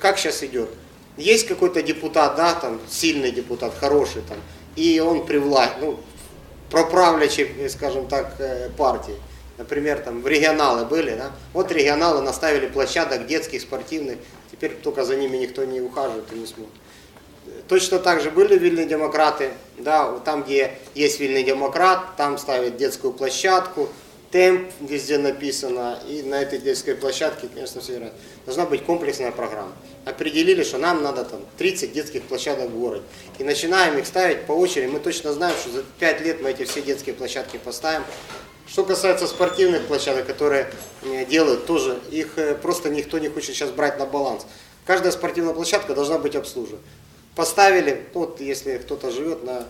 Как сейчас идет? Есть какой-то депутат, да, там, сильный депутат, хороший там, и он при власти, ну, проправлячей, э, скажем так, э, партии. Например, там в регионалы были, да? Вот регионалы наставили площадок детских, спортивных, теперь только за ними никто не ухаживает и не смотрит. Точно так же были вильные демократы, да, там, где есть вильный демократ, там ставят детскую площадку, темп везде написано, и на этой детской площадке, конечно, все играют. Должна быть комплексная программа. Определили, что нам надо там 30 детских площадок в городе. И начинаем их ставить по очереди. Мы точно знаем, что за 5 лет мы эти все детские площадки поставим. Что касается спортивных площадок, которые э, делают, тоже их э, просто никто не хочет сейчас брать на баланс. Каждая спортивная площадка должна быть обслужена. Поставили, вот если кто-то живет на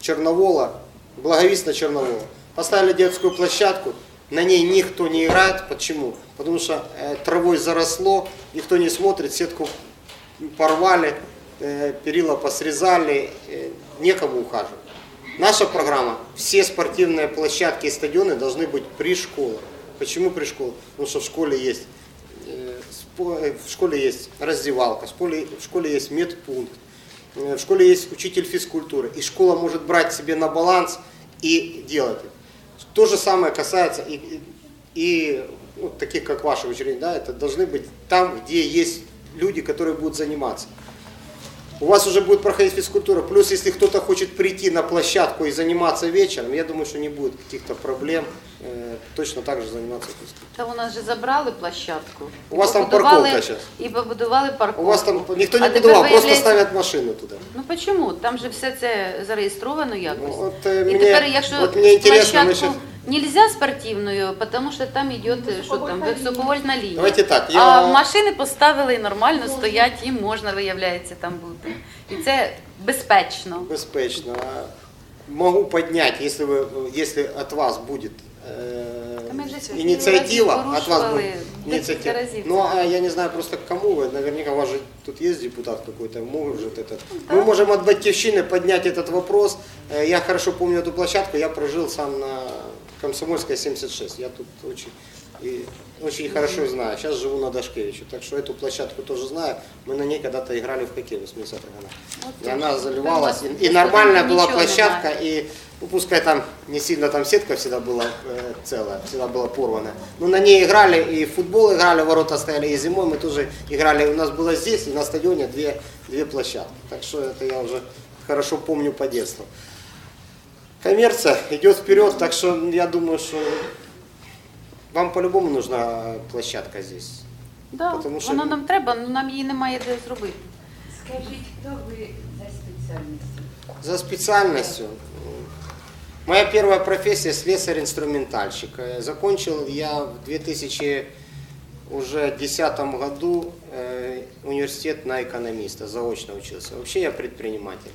Черновола, Благовесть на Черновола, поставили детскую площадку, на ней никто не играет. Почему? Потому что э, травой заросло, никто не смотрит, сетку порвали, э, перила посрезали, э, некому ухаживать. Наша программа, все спортивные площадки и стадионы должны быть при школах. Почему при школах? Потому что в школе есть э, э, в школе есть раздевалка, в школе, в школе есть медпункт, э, в школе есть учитель физкультуры. И школа может брать себе на баланс и делать это. То же самое касается и, и- ну, таких, как ваши учреждения, да, это должны быть там, где есть люди, которые будут заниматься У вас уже будет проходить физкультура. Плюс, если кто-то хочет прийти на площадку и заниматься вечером, я думаю, что не будет каких-то проблем э, точно так же заниматься физкультурой. Та у нас же забрали площадку. У вас там побудували- парковка щас. І побудували парковку. У вас там никто не А тепер будував, просто виявляється- ставят машину туда. Ну чому? Там же все це зареєстровано якось. Ну, от, е, І мені- тепер, якщо от мені інтересно, ми площадку нельзя спортивною, тому що там йде що там, високовольтна лінія. Давайте так, я- А машини поставили і нормально стоять, їм можна, виявляється, там бути. І це безпечно. Безпечно. Могу поднять, если, вы, если от вас будет э, Та ми вже сьогодні инициатива, разів от вас порушували будет декілька инициатива. разів Ну, це. а я не знаю просто к кому вы, наверняка у вас же тут есть депутат какой-то, может этот. да. Мы можем от Батьковщины поднять этот вопрос. Э, Я хорошо помню эту площадку, я прожил сам на Комсомольской 76, я тут очень, и очень хорошо знаю. Сейчас живу на Дашкевиче, так что эту площадку тоже знаю. Мы на ней когда-то играли в хоккей в 80-х годах. И она заливалась, и, и нормальная была площадка, и ну, пускай там не сильно там сетка всегда была э, целая, всегда была порвана. Но на ней играли, и в футбол играли, ворота стояли, и зимой мы тоже играли. У нас было здесь, и на стадионе две, две площадки. Так что это я уже хорошо помню по детству Коммерция идет вперед, так что я думаю, что вам по-любому нужна площадка здесь. Да, Потому що- Воно нам треба, але нам її немає де зробити. Скажіть, хто ви за спеціальністю? За специальностью. Моя первая профессия слесарь-инструментальщик. Э, Закончил я в 2010 году э, университет на экономиста, заочно учился. Вообще я предприниматель.